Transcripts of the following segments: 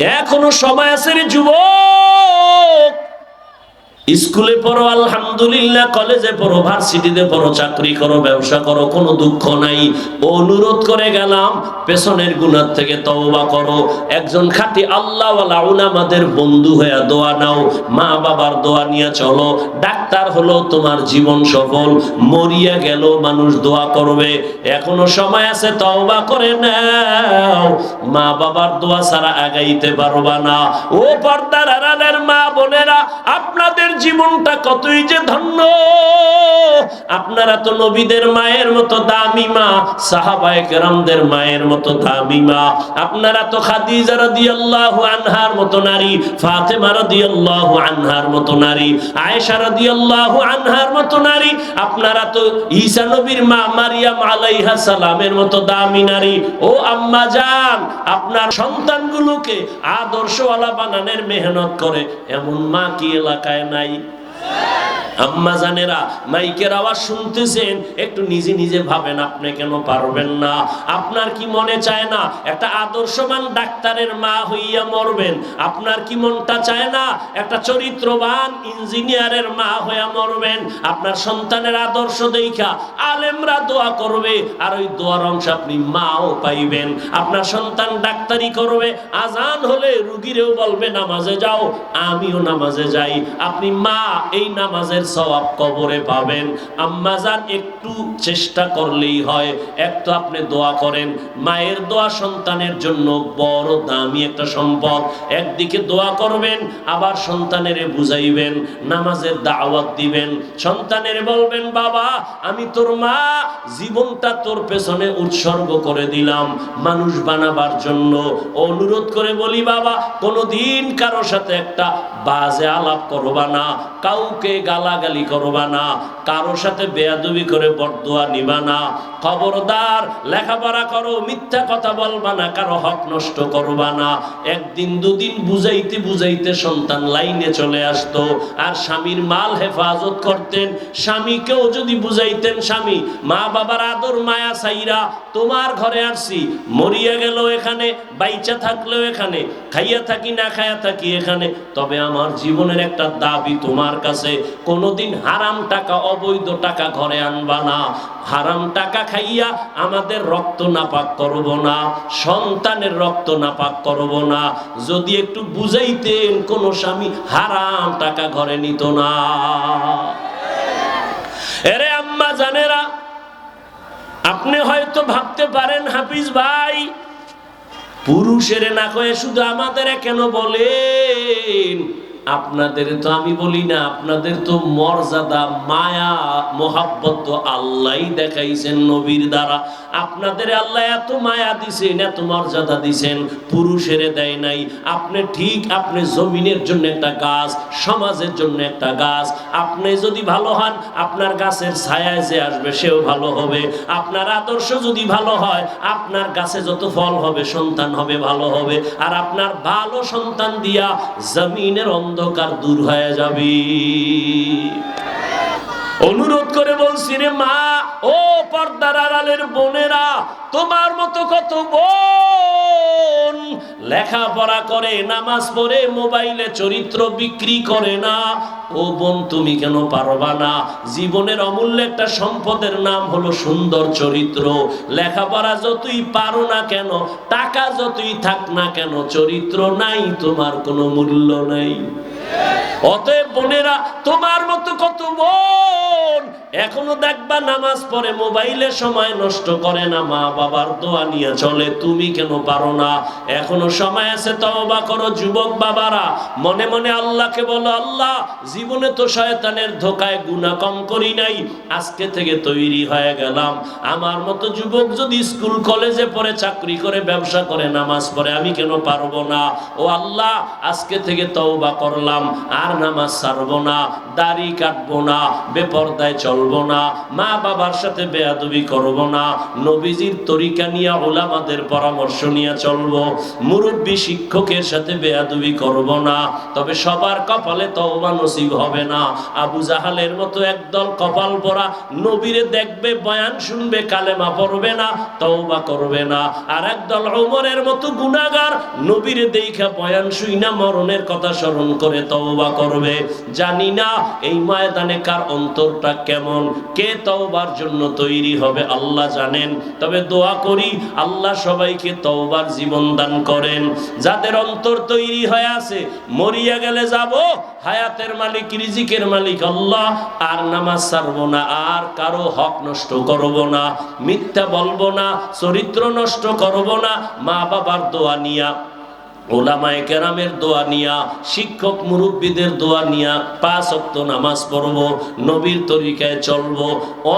এখনও সময় আছে রে যুবক। স্কুলে পড়ো, আলহামদুলিল্লাহ। কলেজে পড়ো, ভার্সিটিতে পড়ো, চাকরি করো, ব্যবসা করো, কোনো দুঃখ নাই। অনুরোধ করে গেলাম, পেছনের গুণার থেকে তওবা করো। একজন খাঁটি আল্লাহওয়ালা উলামাদের বন্ধু হয়ে দোয়া নাও। মা বাবার দোয়া নিয়ে চলো। ডাক্তার হলো তোমার জীবন সফল। মরিয়া গেল, মানুষ দোয়া করবে। এখনও সময় আছে, তওবা করে নাও। মা বাবার দোয়া ছাড়া আগাইতে পারবা না। ও পর্দার আড়ালের মা বোনেরা, আপনাদের জীবনটা কতই যে ধন্য। আপনারা তো নবীদের মায়ের মতো দামি মা, সাহাবায়ে কেরামদের মায়ের মতো দামি মা। আপনারা তো খাদিজা রাদিয়াল্লাহু আনহার মতো নারী, ফাতেমা রাদিয়াল্লাহু আনহার মতো নারী, আয়েশা রাদিয়াল্লাহু আনহার মতো নারী। আপনারা তো ঈসা নবীর মা মারিয়াম আলাইহা সালামের মতো দামি নারী। ও আম্মা জান, আপনার সন্তানগুলোকে আদর্শওয়ালা বানানোর মেহনত করে। এমন মা কি এলাকায় নাই? aí. Sim. মাইকের আওয়াজ শুনতেছেন, একটু নিজে নিজে ভাবেন, আপনি কেন পারবেন না? আপনার কি মনে চায় না? একটা আদর্শবান ডাক্তারের মা হইয়া মরবেন, আপনার কি মনটা চায় না? একটা চরিত্রবান ইঞ্জিনিয়ারের মা হইয়া মরবেন, আপনার সন্তানের আদর্শ দেখা, আলেমরা দোয়া করবে, আর ওই দোয়ার অংশ আপনি মাও পাইবেন। আপনার সন্তান ডাক্তারি করবে, আজান হলে রুগীরেও বলবে, নামাজে যাও, আমিও নামাজে যাই। আপনি মা, এই নামাজের সওয়াব কবরে পাবেন। আম্মা যান একটু চেষ্টা করলেই হয়। এক তো আপনি দোয়া করেন, মায়ের দোয়া সন্তানের জন্য বড় দামি একটা সম্পদ। একদিকে দোয়া করবেন, আবার সন্তানেরে বুঝাইবেন, নামাজের দাওয়াত দিবেন। সন্তানের বলবেন, বাবা, আমি তোর মা, জীবনটা তোর পেছনে উৎসর্গ করে দিলাম মানুষ বানাবার জন্য। অনুরোধ করে বলি, বাবা, কোনোদিন কারোর সাথে একটা বাজে আলাপ করবা না। কাউকে গালাগালি করবা না, কারোর সাথে বেয়াদবি করে বরদোয়া নিবা না। খবরদার, লেখাপড়া করো, মিথ্যা কথা বলবা না, কারও হক নষ্ট করবা না। একদিন দুদিন বুঝাইতে বুঝাইতে সন্তান লাইনে চলে আসতো, আর স্বামীর মাল হেফাজত করতেন। স্বামীকেও যদি বুঝাইতেন স্বামী, মা বাবার আদর, মায়া সাইরা তোমার ঘরে আসছি, মরিয়া গেল এখানে, বাইচা থাকলেও এখানে, খাইয়া থাকি না খাইয়া থাকি এখানে, তবে আমার জীবনের একটা দাবি তোমার কাছে কোনোদিন হারাম টাকা, অবৈধ টাকা ঘরে আনবা না। হারাম টাকা খাইয়া আমাদের রক্ত নাপাক করব না, সন্তানের রক্ত নাপাক করব না। যদি একটু বুঝাইতেন কোন স্বামী হারাম টাকা ঘরে নিত না। এরে আম্মা জানেরা, আপনি হয়তো ভাবতে পারেন, হাফিজ ভাই, পুরুষের না কয়ে শুধু আমাদের কেন বলেন? আপনাদের তো আমি বলি না, আপনাদের তো মর্যাদা, মায়া, মোহাব্বত তো আল্লাহ দেখাইছেন নবীর দ্বারা। আপনাদের আল্লাহ এত মায়া দিছেন, এত মর্যাদা দিছেন, পুরুষের দেয় নাই। আপনি ঠিক, আপনি জমিনের জন্য একটা গাছ, সমাজের জন্য একটা গাছ। আপনি যদি ভালো হন, আপনার গাছের ছায়ায় যে আসবে, সেও ভালো হবে। আপনার আদর্শ যদি ভালো হয়, আপনার গাছে যত ফল হবে, সন্তান হবে, ভালো হবে। আর আপনার ভালো সন্তান দিয়া জমিনের অন্ধকার দূর হয়ে যাবে। অনুরোধ করে বলছি রে মা, ও পর্দার আড়ালের বোনেরা, তোমার মতো কত বোন লেখাপড়া করে, নামাজ পড়ে, মোবাইলে চরিত্র বিক্রি করে না। ও বোন, তুমি কেন পারবা না? জীবনের অমূল্য একটা সম্পদের নাম হলো সুন্দর চরিত্র। লেখাপড়া যতই পারো না কেন, টাকা যতই থাক না কেন, চরিত্র নাই, তোমার কোনো মূল্য নাই। অতএব বোনেরা, তোমার মতো কত বোন এখনও দেখবা নামাজ পড়ে মোবাইলে সময় নষ্ট করে না, মা বাবার দোয়া নিয়ে চলে, তুমি কেন পারো না? এখনও সময় আছে, তওবা করো যুবক বাবারা। মনে মনে আল্লাহকে বলো, আল্লাহ, জীবনে তো শয়তানের ধোকায় গুণা কম করি নাই, আজকে থেকে তৈরি হয়ে গেলাম। আমার মতো যুবক যদি স্কুল, কলেজে পড়ে চাকরি করে, ব্যবসা করে, নামাজ পড়ে, আমি কেন পারব না? ও আল্লাহ, আজকে থেকে তওবা করলাম। আর আর নামাজ ছাড়বো না, দাড়ি কাটবো না, বেপর্দায় চলবো না, মা বাবার সাথে বেয়াদবি করব না, নবীজির তরিকা নিয়ে ওলামাদের পরামর্শ নিয়ে চলবো, মুরব্বী শিক্ষকের সাথে বেয়াদবি করব না, তবে সবার কপালে তওবা নসিব হবে না। আবু জাহালের মতো একদল কপাল পরা নবীরে দেখবে, বয়ান শুনবে, কালেমা পড়বে না, তওবা করবে না। আর একদল ওমরের মতো গুনাহগার নবীরে দেখা বয়ান শুই না মরণের কথা স্মরণ করে তওবা করবে? জানি না এই ময়দানে কার অন্তরটা কেমন, কে তওবার জন্য তৈরি হবে আল্লাহ জানেন। তবে দোয়া করি আল্লাহ সবাইকে তওবার জীবন দান করেন। যাদের অন্তর তৈরি হয়ে আছে, মরিয়া গেলে যাব, হায়াতের মালিক, রিজিকের মালিক আল্লাহ, আর নামাজ ছাড়বো না, আর কারও হক নষ্ট করব না, মিথ্যা বলব না, চরিত্র নষ্ট করব না মা বাবার দোয়া নিয়া ওলামায়ে কেরামের দোয়া নিয়া, শিক্ষক মুরব্বীদের দোয়া নিয়া পাঁচ অক্ত নামাজ পড়ব, নবীর তরিকায় চলব।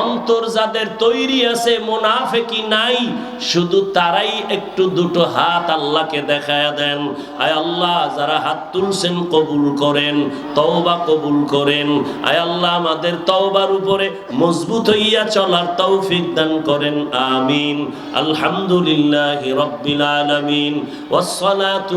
অন্তর যাদের তৈরি আছে মোনাফেকি নাই, শুধু তারাই একটু দুটো হাত আল্লাহকে দেখায় দেন। আয় আল্লাহ, যারা হাত তুলছেন, কবুল করেন, তওবা কবুল করেন। আয় আল্লাহ, আমাদের তওবার উপরে মজবুত হইয়া চলার তৌফিক দান করেন, আমিন। আলহামদুলিল্লাহি রাব্বিল আলামিন। ওয়াসসালাতু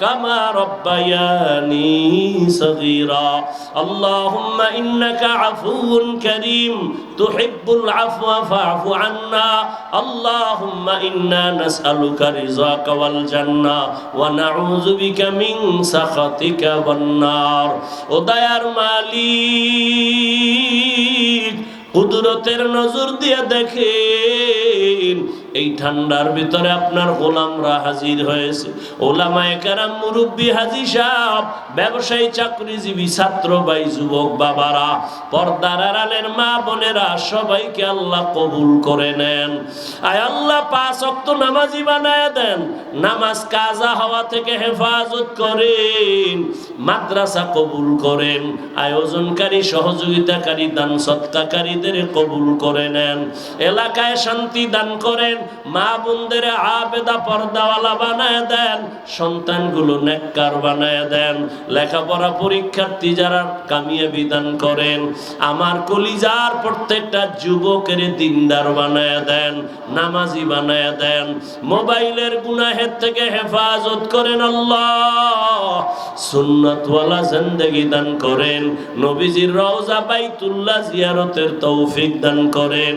كما ربياني صغيرا اللهم إنك عفو كريم تحب العفو فاعف عنا اللهم إنا نسألك رضاك والجنة ونعوذ بك من سخطك والنار وديار মালিক কুদরতের নজর দিয়ে দেখেন এই ঠান্ডার ভিতরে আপনার গোলামরা হাজির হয়েছে। ওলামায়ে কারাম মুরব্বী হাজি সাহেব, ব্যবসায়ী, চাকরিজীবী, ছাত্র ভাই, যুবক বাবারা, পর্দার আড়ালের মা বোনেরা, সবাইকে আল্লাহ কবুল করে নেন। আয় আল্লাহ, পাঁচ অক্ত নামাজি বানায় দেন। নামাজ কাজা হওয়া থেকে হেফাজত করেন, মাদ্রাসা কবুল করেন, আয়োজনকারী, সহযোগিতাকারী, দান সৎকাকারীদের কবুল করে নেন। এলাকায় শান্তি দান করেন মা বোনদের আবেদা পর্দাওয়ালা বানায় দেন, সন্তানগুলো নেককার বানায় দেন, লেখাপড়া পরীক্ষার্থী যারা কামিয়াবি দান করেন, আমার কলিজার প্রত্যেকটা যুবকের দিনদার বানায় দেন, নামাজি বানায় দেন, মোবাইলের গুনাহের থেকে হেফাজত করেন আল্লাহ, সুন্নতওয়ালা জিন্দেগি দান করেন, নবীজির রওজা বাইতুল্লাহ জিয়ারতের তৌফিক দান করেন,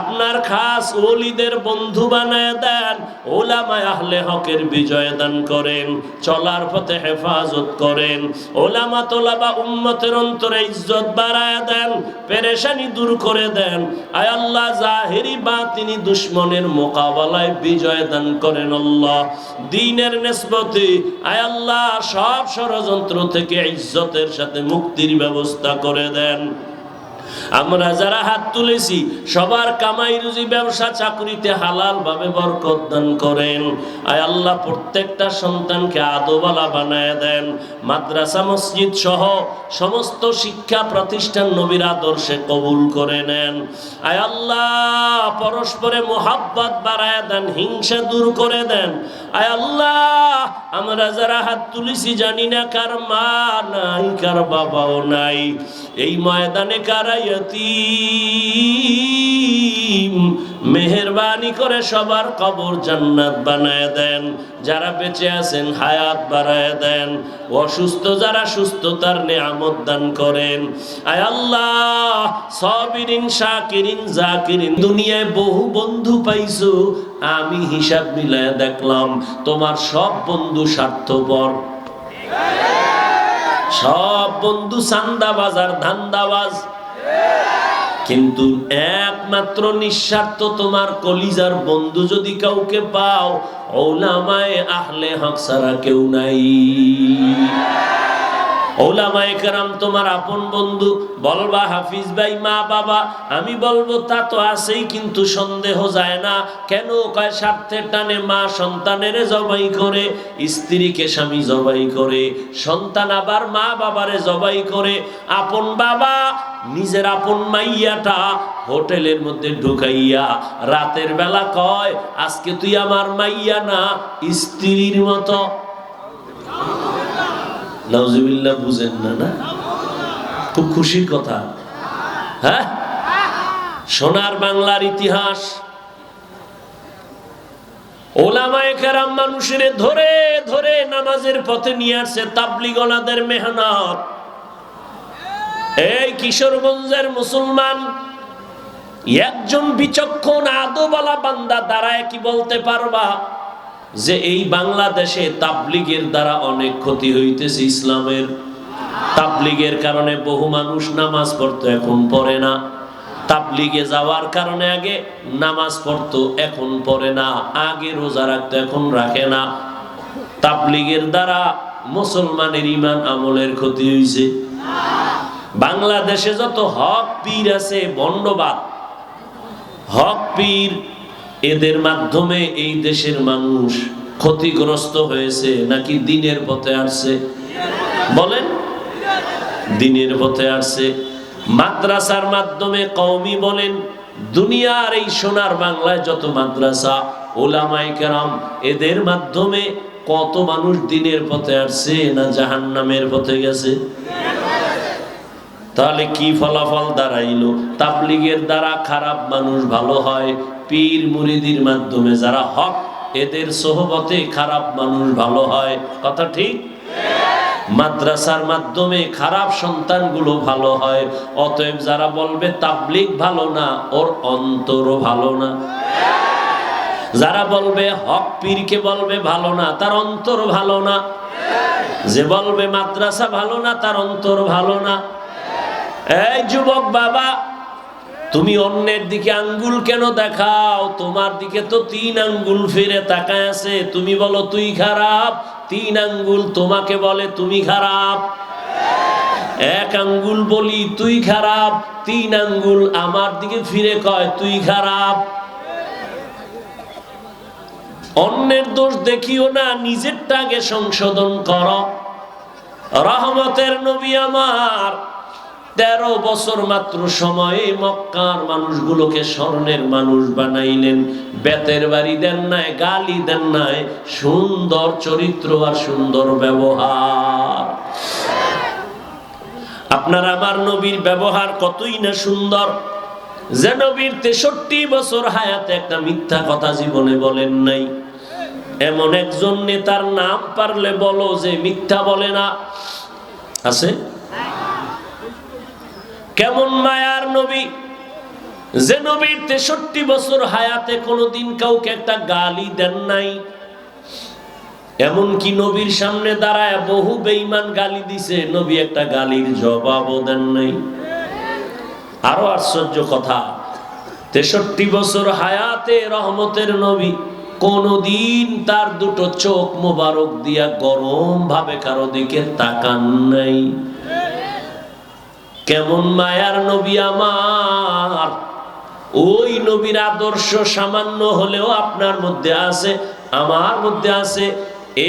আপনার খাস ওলিদের বন্ধু বানায় দেন, ওলামায় আহলে হকের বিজয় দান করেন, চলার পথে হেফাজত করেন, ওলামা তোলাবা উম্মতের অন্তরে ইজ্জত বাড়ায় দেন, পেরেশানি দূর করে দেন। আয় আল্লাহ, জাহেরি বা তিনি দুশ্মনের মোকাবেলায় বিজয় দান করেন আল্লাহ। দিনের নেসবতে, আয় আল্লাহ, সব ষড়যন্ত্র থেকে ইজ্জতের সাথে মুক্তির ব্যবস্থা করে দেন। আমরা যারা হাত তুলেছি, সবার কামাই রুজি ব্যবসা চাকরিতে হালাল ভাবে বরকত দান করেন। আয় আল্লাহ, প্রত্যেকটা সন্তানকে আদোবালা বানায় দেন। মাদ্রাসা, মসজিদ সহ সমস্ত শিক্ষা প্রতিষ্ঠান নবীর আদর্শে কবুল করে নেন। আয় আল্লাহ, পরস্পরে মোহাব্বত বাড়ায় দেন, হিংসা দূর করে দেন। আয় আল্লাহ, আমরা যারা হাত তুলেছি, জানি না কার মা নাই, কার বাবাও নাই। এই ময়দানে কারাইয়াতি মেহরবানি করে সবার কবর জান্নাত বানায় দেন। যারা বেঁচে আছেন হায়াত বাড়ায় দেন। অসুস্থ যারা সুস্থতার নিয়ামত দান করেন। আয় আল্লাহ, সবিরিন, শাকিরিন, জাকিরিন, দুনিয়ায় বহু বন্ধু পাইছো। আমি হিসাব মিলায় দেখলাম, তোমার সব বন্ধু স্বার্থপর। সব বন্ধু সান্দাবাজ আর ধান্দাবাজ। কিন্তু একমাত্র নিঃস্বার্থ তোমার কলিজার বন্ধু যদি কাউকে পাও, ওলামায় আহলে হক সারা কেউ নাই। ওলামায়ে কেরাম, তোমার আপন বন্ধু, বলবা হাফিজ ভাই, মা বাবা, আমি বলব, তা তো আছেই, কিন্তু সন্দেহ যায় না। কেন? কয় স্বার্থের টানে মা সন্তানের জবাই করে, স্ত্রীকে স্বামী জবাই করে, সন্তান আবার মা বাবারে জবাই করে। আপন বাবা নিজের আপন মাইয়াটা হোটেলের মধ্যে ঢুকাইয়া রাতের বেলা কয়, আজকে তুই আমার মাইয়া না, স্ত্রীর মতো। নাউজুবিল্লাহ বুঝেন না না? খুব খুশির কথা। হ্যাঁ? সোনার বাংলার ইতিহাস। ওলামায়ে মানুষের ধরে ধরে নামাজের পথে নিয়ে আসছে তাবলিগলাদের মেহনত। এই কিশোরগঞ্জের মুসলমান, একজন বিচক্ষণ আদোবালা বান্দা দাঁড়ায় কি বলতে পারবা? যে এই বাংলাদেশে তাবলিগের দ্বারা অনেক ক্ষতি হইতেছে ইসলামের। তাবলিগের কারণে বহু মানুষ নামাজ পড়তো, এখন পড়ে না। তাবলিগে যাওয়ার কারণে আগে নামাজ পড়তো, এখন পড়ে না। আগে রোজা রাখতো, এখন রাখে না। তাবলিগের দ্বারা মুসলমানের ইমান আমলের ক্ষতি হয়েছে বাংলাদেশে যত হক পীর আছে, বন্ডবাদ। হক পীর এদের মাধ্যমে এই দেশের মানুষ ক্ষতিগ্রস্ত হয়েছে নাকি দিনের পথে আসছে? বলেন। দিনের পথে আসছে। মাদ্রাসার মাধ্যমে কওমি বলেন, দুনিয়ার এই সোনার বাংলায় যত মাদ্রাসা, ওলামায়ে কেরাম, এদের মাধ্যমে কত মানুষ দিনের পথে আসছে না জাহান্নামের পথে গেছে? তাহলে কি ফলাফল দাঁড়াইলো? তাবলিগের দ্বারা খারাপ মানুষ ভালো হয় পীর মুরিদির মাধ্যমে যারা হক, এদের সোহবতে খারাপ মানুষ ভালো হয়। কথা ঠিক? মাদ্রাসার মাধ্যমে খারাপ সন্তানগুলো ভালো হয়। অতএব যারা বলবে তাবলিগ ভালো না, ওর অন্তরও ভালো না। যারা বলবে হক পীরকে বলবে ভালো না, তার অন্তর ভালো না। যে বলবে মাদ্রাসা ভালো না, তার অন্তর ভালো না। এই যুবক বাবা তুমি অন্যের দিকে আঙ্গুল কেন দেখাও? তোমার দিকে তো তিন আঙ্গুল ফিরে তাকায় আছে। তুমি বলো, তুই খারাপ? তিন আঙ্গুল তোমাকে বলে, তুমি খারাপ? এক আঙ্গুল বলি, তুই খারাপ? তিন আঙ্গুল আমার দিকে ফিরে কয়, তুই খারাপ? অন্যের দোষ দেখিও না নিজেরটা আগে সংশোধন কর। রহমতের নবী আমার। তেরো বছর মাত্র সময়ে মক্কার মানুষগুলোকে স্বর্ণের মানুষ বানাইলেন। বেতের বাড়ি দেন নাই, গালি দেন নাই। সুন্দর চরিত্র আর সুন্দর ব্যবহার। আপনার আমার নবীর ব্যবহার কতই না সুন্দর। যে নবীর তেষট্টি বছর হায়াতে একটা মিথ্যা কথা জীবনে বলেন নাই। এমন একজন নেতার নাম পারলে বলো যে মিথ্যা বলে না। আছে? কেমন মায়ার নবী? যে নবীর তেষট্টি বছর হায়াতে কোনোদিন কাউকে একটা গালি দেন নাই। এমনকি নবীর সামনে দাঁড়ায় বহু বেইমান গালি দিছে, নবী একটা গালির জবাবও দেন নাই। আরও আশ্চর্য কথা, তেষট্টি বছর হায়াতে রহমতের নবী কোনদিন তার দুটো চোখ মোবারক দিয়া গরম ভাবে কারও দিকে তাকান নাই। কেমন মায়ার নবী আমার? ওই নবীর আদর্শ সামান্য হলেও আপনার মধ্যে আছে, আমার মধ্যে আছে।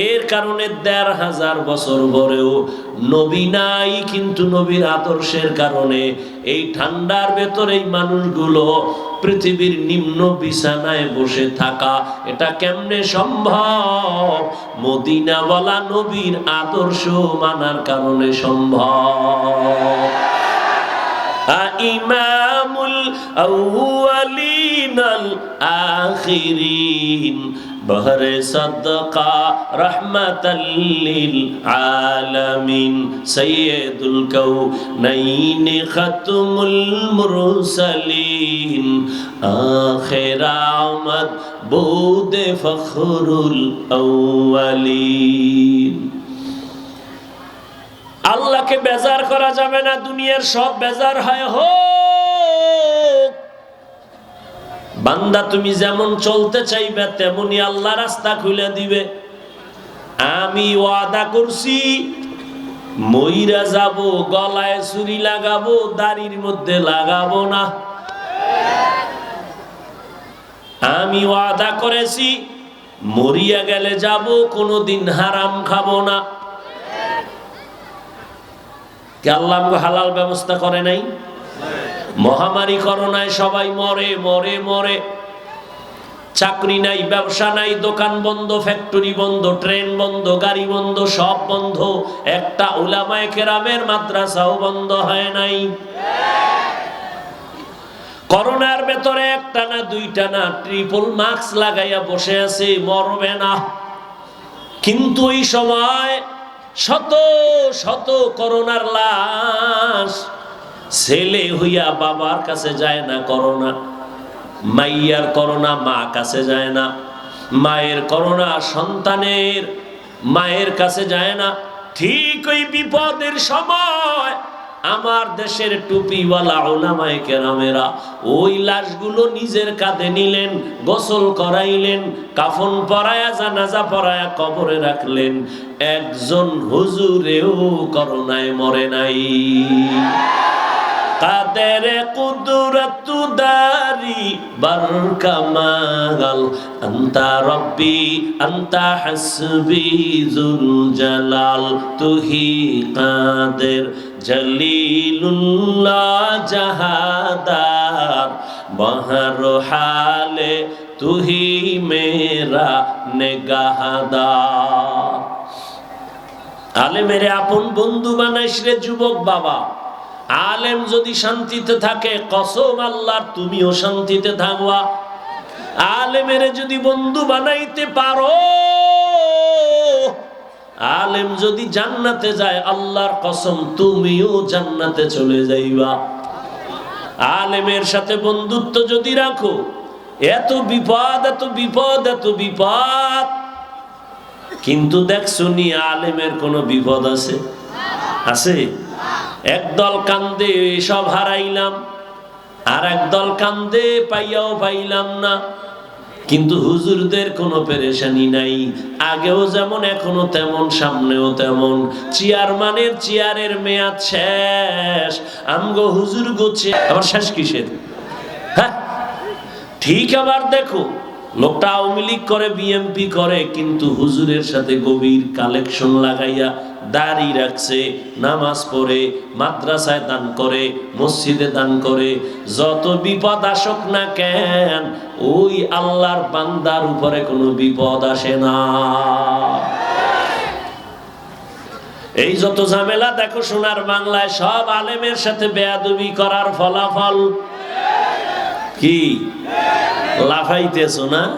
এর কারণে দেড় হাজার বছর পরেও নবী নাই, কিন্তু নবীর আদর্শের কারণে এই ঠান্ডার ভেতরে এই মানুষগুলো পৃথিবীর নিম্ন বিছানায় বসে থাকা, এটা কেমনে সম্ভব? মদিনাওয়ালা নবীর আদর্শ মানার কারণে সম্ভব। إمام الأولين الآخرين. بهر صدقة رحمة للعالمين. سيد الكونين ختم المرسلين. آخر عمد بود فخر الأولين. আল্লাহকে বেজার করা যাবে না, দুনিয়ার সব বেজার হয়, হোক। বান্দা, তুমি যেমন চলতে চাইবে, তেমনি আল্লাহ রাস্তা খুলে দিবে। আমি ওয়াদা করছি, মইরা যাব, গলায় ছুরি লাগাবো, দাড়ির মধ্যে লাগাবো না। আমি ওয়াদা করেছি, মরিয়া গেলে যাব, কোনোদিন হারাম খাব না। কে আল্লাহ আমাকে হালাল ব্যবস্থা করে নাই? মহামারী করোনায় সবাই মরে মরে মরে। চাকরি নাই, ব্যবসা নাই, দোকান বন্ধ ফ্যাক্টরি বন্ধ ট্রেন বন্ধ, গাড়ি বন্ধ, সব বন্ধ। একটা উলামায়ে কেরামের মাদ্রাসাও বন্ধ হয় নাই। করোনার ভেতরে একটা না দুইটা না ট্রিপল মাস্ক লাগাইয়া বসে আছে, মরবে না। কিন্তু ওই সময় শত শত করোনার লাশ। ছেলে হইয়া বাবার কাছে যায় না করোনা। মাইয়ার করোনা, মা কাছে যায় না। মায়ের করোনা সন্তানের মায়ের কাছে যায় না। ঠিক ওই বিপদের সময় আমার দেশের টুপিওয়ালা ওলামায়ে কেরামেরা, ওই লাশগুলো নিজের কাঁধে নিলেন, গোসল করাইলেন, কাফন পরায়া, জানাজা পরায়া কবরে রাখলেন। একজন হুজুরেও করোনায় মরে নাই। কাদের কুদরত দারি বার কামাল আন্তা রব্বি, আন্তা হাসবি জুল জালাল, তুহি কাদের জলিলুল্লাহ জাহাদার বহর হালে তুহি মেরা নেগাহাদার। আলে মেরে আপন বন্ধু বানাইস রে যুবক বাবা। আলেম যদি শান্তিতে থাকে, কসম আল্লাহর তুমিও শান্তিতে থাকবা। আলেমের যদি বন্ধু বানাইতে পারো আলেম যদি জান্নাতে যায়, আল্লাহর কসম তুমিও জান্নাতে চলে যাইবা। আলেমের সাথে বন্ধুত্ব যদি রাখো, এত বিপদ এত বিপদ এত বিপদ। কিন্তু দেখছ নি, আলেমের কোনো বিপদ আছে? আছে? একদল কান্দে, সব হারাইলাম। আর একদল কান্দে, পাইয়াও পাইলাম না। কিন্তু হুজুরদের কোনো পেরেশানি নাই। আগেও যেমন এখনও তেমন, সামনেও তেমন। চেয়ারম্যানের চেয়ারের মেয়াদ শেষ। আমগো হুজুর গোছে আবার শেষ কিসের? হ্যাঁ? ঠিক আবার দেখো, লোকটা আওয়ামী লীগ করে, বিএমপি করে, কিন্তু হুজুরের সাথে গভীর কালেকশন লাগাইয়া দাড়ি রাখছে, নামাজ পড়ে, মাদ্রাসায় দান করে, মসজিদে দান করে, যত বিপদ আসুক না কেন, ওই আল্লাহর বান্দার উপরে কোনো বিপদ আসে না। এই যত ঝামেলা, দেখো সোনার বাংলায় সব আলেমের সাথে বেয়াদবি করার ফলাফল। কি? লাফাইতেছো না?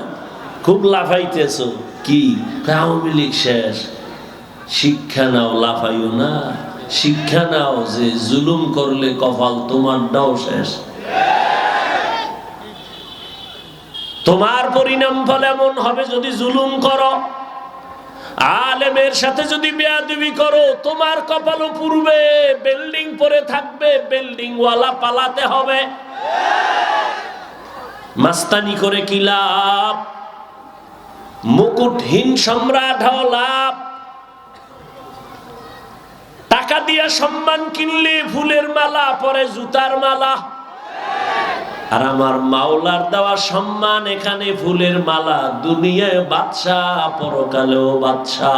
খুব লাফাইতেছো। কি? আওয়ামী লীগ শেষ। শিক্ষা নাও, লাফাইও না। শিক্ষা নাও যে জুলুম করলে কপাল তোমারটাও শেষ। তোমার পরিণাম ফল এমন হবে যদি জুলুম করো। আলেমের সাথে যদি বেয়াদবি করো, তোমার কপালও পূর্বে বিল্ডিং পরে থাকবে বিল্ডিং ওয়ালা পালাতে হবে। মাস্তানি করে কি লাভ? মুকুটহীন সম্রাট হও লাভ? টাকা দিয়ে সম্মান কিনলে ফুলের মালা, পরে জুতার মালা। আর আমার মাওলার দেওয়া সম্মান, এখানে ফুলের মালা। দুনিয়ায় বাদশা পরকালেও বাদশা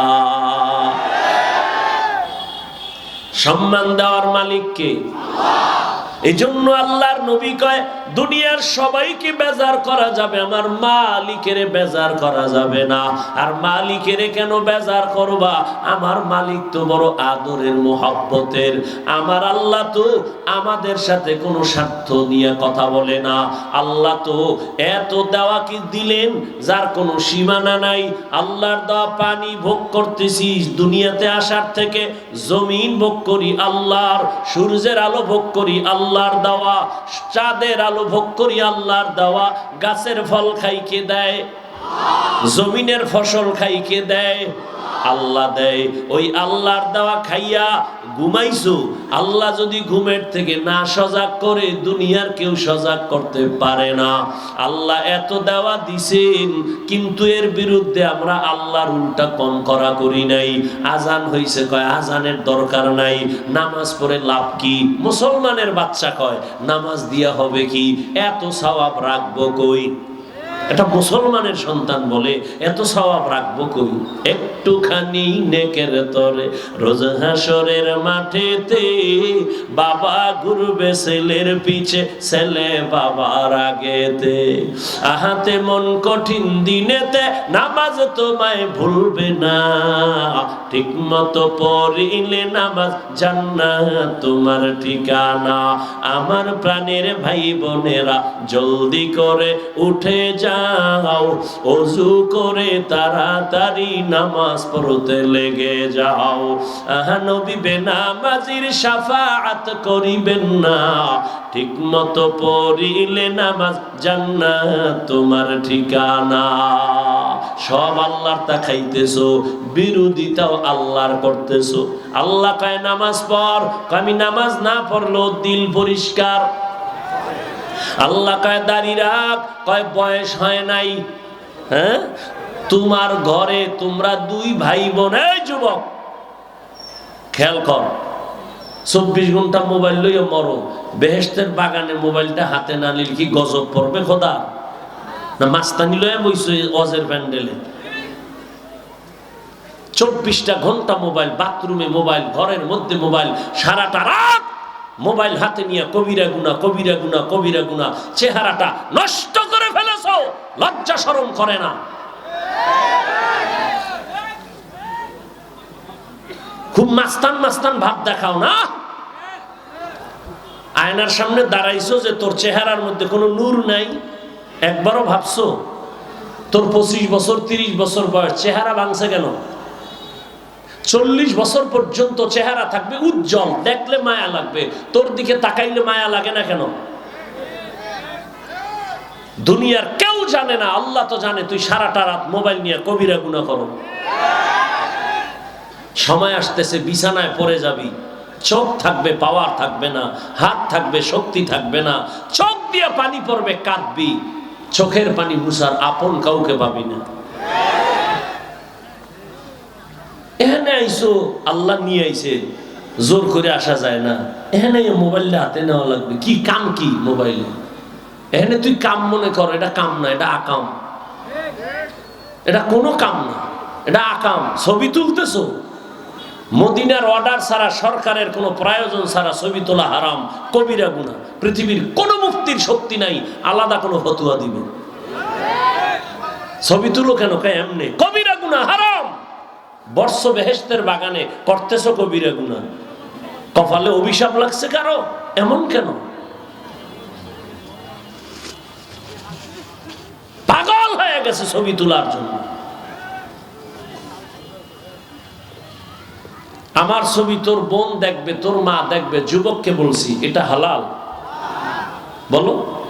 সম্মান দেওয়ার মালিককে এই জন্য আল্লাহর নবী কয়, দুনিয়ার সবাইকে বেজার করা যাবে, আমার মালিকের বেজার করা যাবে না। আর মালিকের কেন বেজার করবা? আমার মালিক তো বড় আদরের, মোহাব্বতের। আমার আল্লাহ তো আমাদের সাথে কোনো স্বার্থ নিয়ে কথা বলে না। আল্লাহ তো এত দেওয়া কি দিলেন, যার কোনো সীমানা নাই। আল্লাহর দেওয়া পানি ভোগ করতেছি, দুনিয়াতে আসার থেকে জমিন ভোগ করি, আল্লাহর সূর্যের আলো ভোগ করি আল্লাহর দেওয়া, চাঁদের আলো ভোগ করি আল্লাহর দেওয়া, গাছের ফল খাইকে দেয়, জমিনের ফসল খাইকে দেয় আল্লাহ দেয়। ওই আল্লাহর দেওয়া খাইয়া ঘুমাইছো। আল্লাহ যদি ঘুমের থেকে না সজাগ করে, দুনিয়ার কেউ সজাগ করতে পারে না। আল্লাহ এত দেওয়া দিছেন, কিন্তু এর বিরুদ্ধে আমরা আল্লাহর উল্টা কম করা করি নাই। আজান হইছে কয়, আজানের দরকার নাই। নামাজ পড়ে লাভ কি? মুসলমানের বাচ্চা কয়, নামাজ দিয়া হবে কি? এত সওয়াব রাখব কই? এটা মুসলমানের সন্তান বলে, এত সওয়াব রাখব কই? একটুখানি নেকের তরে, রোজ হাসরের মাঠেতে বাবা ঘুরবে ছেলের পিছে, ছেলে বাবার আগেতে। আহাতে মন কঠিন দিনেতে নামাজ তোমায় ভুলবে না। ঠিক মতো পড়িলে নামাজ জান্নাত তোমার ঠিকানা। আমার প্রাণের ভাই বোনেরা জলদি করে উঠে যাও, অজু করে তাড়াতাড়ি নামাজ পড়তে লেগে যাও। আহা, নবী বেনামাজির সাফাআত করিবেন না। ঠিক মতো পড়িলে নামাজ জান্নাত তোমার ঠিকানা। সব আল্লাহর তা খাইতেছো, বিরোধিতাও আল্লাহর করতেছো। আল্লাহ কয়, নামাজ পড়। আমি নামাজ না পড়লেও দিল পরিষ্কার। আল্লাহ কয়, দাড়ি কয়, বয়স হয় নাই। হ্যাঁ? তোমার ঘরে তোমরা দুই ভাই বোন যুবক। খেয়াল কর, চব্বিশ ঘণ্টা মোবাইল লইয়া মরো। বেহেস্তের বাগানে মোবাইলটা হাতে না নিলে কি গজব পড়বে, খোদা? না মাস্তানি লয়ে বইছো অজের প্যান্ডেলে? চব্বিশটা ঘণ্টা মোবাইল, বাথরুমে মোবাইল, ঘরের মধ্যে মোবাইল, সারাটা রাত মোবাইল হাতে নিয়ে কবিরা গুনা কবিরা গুনা কবিরা গুনা চেহারাটা নষ্ট করে ফেলেছ, লজ্জা সরম করে না। খুব মাস্তান মাস্তান ভাব দেখাও না। আয়নার সামনে দাঁড়াইছো যে তোর চেহারার মধ্যে কোনো নূর নাই। একবারও ভাবছ, তোর পঁচিশ বছর, তিরিশ বছর বয়স, চেহারা ভাঙছে কেন? চল্লিশ বছর পর্যন্ত চেহারা থাকবে উজ্জ্বল, দেখলে মায়া লাগবে। তোর দিকে তাকাইলে মায়া লাগে না কেন? দুনিয়ার কেউ জানে না, আল্লাহ তো জানে, তুই সারাটা রাত মোবাইল নিয়ে কবিরা গুণা করো। সময় আসতেছে, বিছানায় পড়ে যাবি। চোখ থাকবে পাওয়ার থাকবে না, হাত থাকবে, শক্তি থাকবে না। চোখ দিয়ে পানি পড়বে, কাঁদবি। চোখের পানি মুসার আপন কাউকে পাবি না এখানে আইসো আল্লাহ নিয়ে আইছে। জোর করে আসা যায় না। এখানে মোবাইলটা হাতে নেওয়া লাগবে। কি কাম কি মোবাইলে? এখানে তুই কাম মনে কর, এটা কাম না, এটা আকাম। এটা কোনো কাম না, এটা আকাম। ছবি তুলতেছো? মদিনার অর্ডার ছাড়া, সরকারের কোনো প্রয়োজন ছাড়া ছবি তোলা হারাম, কবিরা গুণা। পৃথিবীর কোনো মুক্তির শক্তি নাই, আলাদা কোনো ফতুয়া দিবে। ছবি তুলো কেন? কে এমনি? কবিরা গুণা, হারাম। বর্ষ বেহেস্তের বাগানে করতেছ কবিরা গুণা। কপালে অভিশাপ লাগছে কারও? এমন কেন? পাগল হয়ে গেছে ছবি তোলার জন্য। আমার ছবি তোর বোন দেখবে, তোর মা দেখবে, যুবককে বলছি, এটা হালাল। বলো।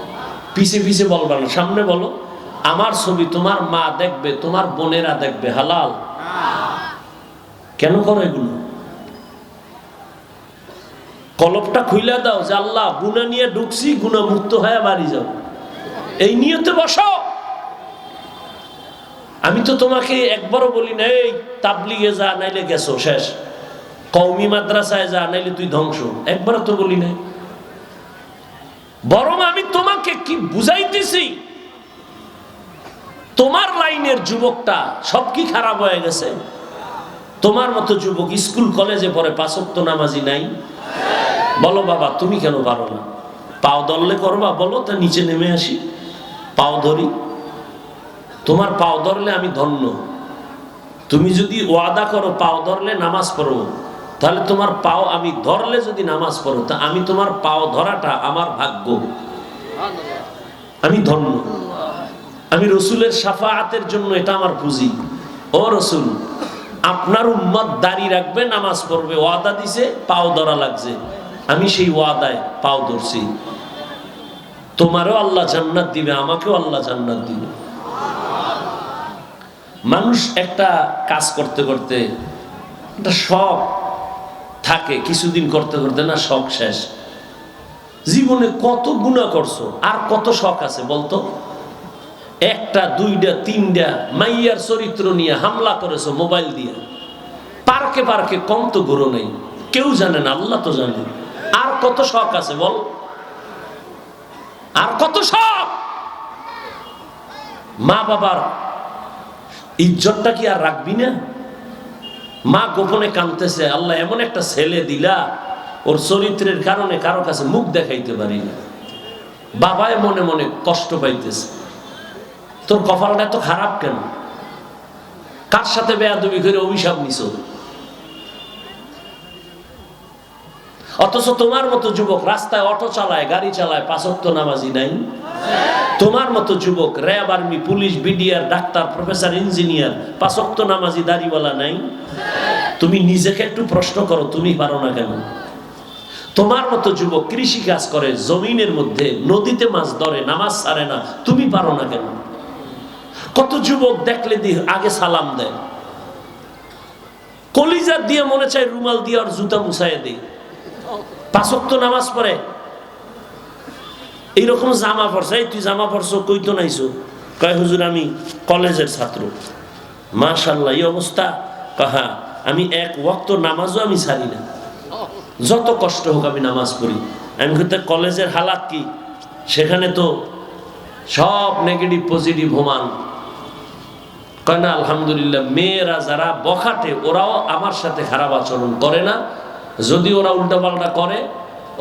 পিছে পিছে বলবা সামনে বলো। আমার ছবি তোমার মা দেখবে, তোমার বোনেরা দেখবে, হালাল। কেন করো এগুলো? কলপটা খুইলা দাও যে আল্লাহ, গুণা নিয়ে ঢুকছি গুণা মুক্ত হয়ে বাড়ি যাও। এই নিয়তে বসো। আমি তো তোমাকে একবারও বলি না, এই তাবলিগে যা, নাইলে গেছো, শেষ। কৌমি মাদ্রাসায় যা, নাইলে তুই ধ্বংস। একবারও তো বলি নাই। বরং আমি তোমাকে কি বুঝাইতেছি, তোমার লাইনের যুবকটা সব কি খারাপ হয়ে গেছে? তোমার মতো যুবক স্কুল, কলেজে পড়ে পাঁচক্ত নামাজি নাই? বলো বাবা, তুমি কেন পারো না? পাও দললে করবা, বলো তা নিচে নেমে আসি, পাও ধরি। তোমার পাও ধরলে আমি ধন্য। তুমি যদি ওয়াদা করো পাও ধরলে নামাজ পড়ো, তাহলে তোমার পাও আমি ধরলে যদি নামাজ পড়ো, তা আমি তোমার পাও ধরাটা আমার ভাগ্য। আমি ধন্য। আমি রসুলের সাফাহাতের জন্য এটা আমার পুঁজি। ও রসুল আপনার উম্মত দাড়ি রাখবে, নামাজ পড়বে। ওয়াদা দিছে, পাও ধরা লাগছে। আমি সেই ওয়াদায় পাও ধরছি। তোমারও আল্লাহ জান্নাত দিবে, আমাকেও আল্লাহ জান্নাত দিবে। মানুষ একটা কাজ করতে করতে, একটা শখ থাকে, কিছুদিন করতে করতে না শখ শেষ। জীবনে কত গুণা করছ, আর কত শখ আছে বলতো? একটা, দুইটা, তিনটা মাইয়ার চরিত্র নিয়ে হামলা করেছ মোবাইল দিয়ে। পার্কে পার্কে কম তো ঘুরো নেই। কেউ জানে না, আল্লাহ তো জানে। আর কত শখ আছে বল? আর কত শখ? মা বাবার ইজ্জতটা কি আর রাখবি না? মা গোপনে কাঁদতেছে, আল্লাহ এমন একটা ছেলে দিলা, ওর চরিত্রের কারণে কারও কাছে মুখ দেখাইতে পারি না। বাবায় মনে মনে কষ্ট পাইতেছে। তোর কপালটা এত খারাপ কেন? কার সাথে বেয়াদবি করে অভিশাপ নিছ? অথচ তোমার মতো যুবক রাস্তায় অটো চালায়, গাড়ি চালায় পাঁচক্ত নামাজি নাই। তোমার মতো যুবক RAB army, police, BDR, doctor, professor, engineer পাঁচক্ত নামাজি, দাড়িওয়ালা নাই। তুমি নিজেকে একটু প্রশ্ন করো, তুমি পারো না কেন? তোমার মতো যুবক কৃষি কাজ করে, জমিনের মধ্যে নদীতে মাছ ধরে, নামাজ ছাড়ে না, তুমি পারো না কেন? কত যুবক দেখলে দি আগে সালাম দেয়। কলিজার দিয়ে মনে চায় রুমাল দিয়ে আর জুতা মুছাইয়ে দেয় পাঁচক্ত নামাজ পড়ে। এইরকম জামা পড়ছে তুই জামা পড়ছো কই তো নাইছো? কয়, হুজুর, আমি কলেজের ছাত্র। মাশাল্লাহ এই অবস্থা। কাহা আমি এক ওয়াক্ত নামাজও আমি ছাড়ি না। যত কষ্ট হোক আমি নামাজ পড়ি। আমি কিন্তু কলেজের হালাত কি? সেখানে তো সব নেগেটিভ পজিটিভ হোমান। কয় না, আলহামদুলিল্লাহ, মেয়েরা যারা বখাটে, ওরাও আমার সাথে খারাপ আচরণ করে না। যদি ওরা উল্টাপাল্টা করে,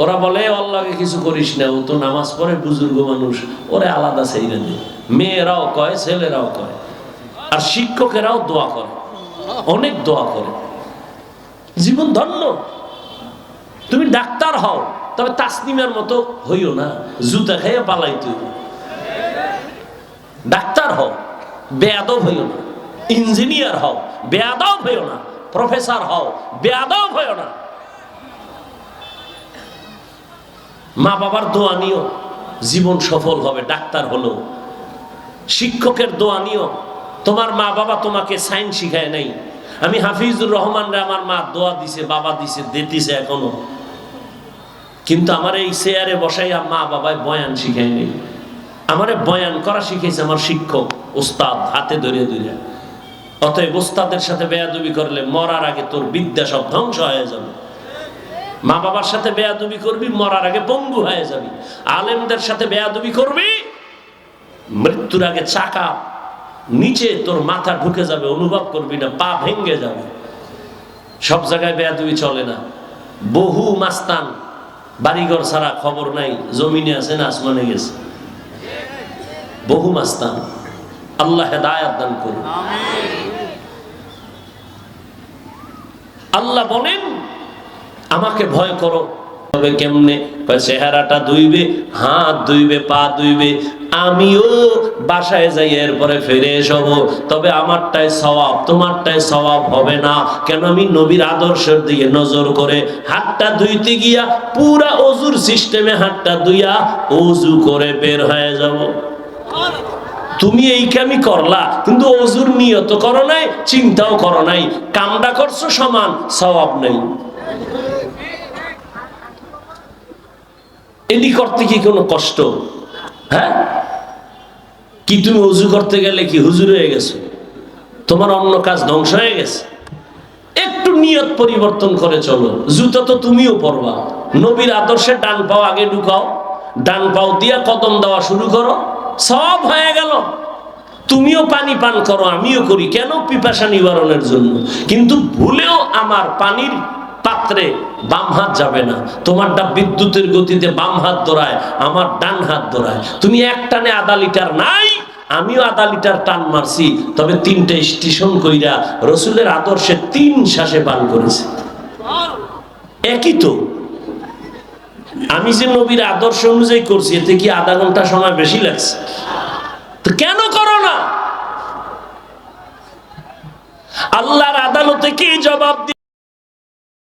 ওরা বলে আল্লাহকে কিছু করিস না, ও তো নামাজ পড়ে বুজুর্গ মানুষ, ওরা আলাদা সেই দেয় মেয়েরাও কয়, ছেলেরাও কয়, আর শিক্ষকেরাও দোয়া করে, অনেক দোয়া করে। জীবন ধন্য। তুমি ডাক্তার হও, তবে তাসনিমের মতো হইও না, জুতা খাইয়ে পালাইতে। ডাক্তার হও। বেয়াদব হইও না। ইঞ্জিনিয়ার হও, বেয়াদব হইও না। প্রফেসর হও, বেয়াদব হইও না। মা বাবার দোয়া নিও, জীবন সফল হবে, ডাক্তার হলো। শিক্ষকের দোয়া নিও, তোমার মা বাবা তোমাকে সাইন শিখায় নাই। আমি হাফিজুর রহমান রে আমার মা দোয়া দিছে, বাবা দিছে, দিতেছে এখনও। কিন্তু আমার এই চেয়ারে বসাই মা বাবায় বয়ান শিখায় নেই। আমারে বয়ান করা শিখেছে আমার শিক্ষক, উস্তাদ, হাতে ধরে ধরে। অতএব ওস্তাদের সাথে বেয়াদুবি করলে মরার আগে তোর বিদ্যা সব ধ্বংস হয়ে যাবে। মা বাবার সাথে বেয়াদবি করবি, মরার আগে পঙ্গু হয়ে যাবি। আলেমদের সাথে বেয়াদবি করবি, মৃত্যুর আগে চাকা নিচে তোর মাথা ঢুকে যাবে, অনুভব করবি না, পা ভেঙ্গে যাবে। সব জায়গায় বেয়াদুবি চলে না। বহু মাস্তান, বাড়িঘর ছাড়া খবর নাই, জমিনে আছে না আসমানে গেছে। বহু মাস্তান আল্লাহ হেদায়াত দান করুন। আল্লাহ বলেন, আমাকে ভয় করো। তবে কেমনে? চেহারাটা ধুইবে, হাত ধুইবে, পা ধুইবে, আমিও বাসায় যাই, এরপরে ফিরে এসব। তবে আমারটাই সওয়াব তোমারটাই সওয়াব হবে না। কেন আমি নবীর আদর্শের দিকে নজর করে হাতটা ধুইতে গিয়া পুরা অজুর সিস্টেমে হাতটা ধুইয়া অজু করে বের হয়ে যাব? তুমি এই কামই করলা, কিন্তু অজুর নিয়ত করো নাই, চিন্তাও করো নাই। কামটা করছ সমান, সওয়াব নেই। এটি করতে কি কোনো কষ্ট? হ্যাঁ? কি তুমি উজু করতে গেলে কি হুজুর হয়ে গেছো? তোমার অন্য কাজ ধ্বংস হয়ে গেছে। একটু নিয়ত পরিবর্তন করে চলো। জুতো তো তুমিও পরবা। নবীর আদর্শে ডান পাও আগে ঢুকাও, ডান পাও দিয়া কদম দেওয়া শুরু করো। সব হয়ে গেল। তুমিও পানি পান করো, আমিও করি। কেন পিপাসা নিবারণের জন্য? কিন্তু ভুলেও আমার পানির পাত্রে বাম হাত যাবে না। তোমারটা বিদ্যুতের গতিতে বাম হাত ধরায় আমার ডান হাত ধরায় তুমি এক টানে আধা লিটার নাই, আমিও আধা লিটার টান মারছি। তবে তিনটে স্টেশন কইরা রসুলের আদর্শে তিন শ্বাসে পান করেছি। একই তো। আমি যে নবীর আদর্শ অনুযায়ী করছি, এতে কি আধা ঘণ্টা সময় বেশি লাগছে? তো কেন করো না? আল্লাহর আদালতে কি জবাব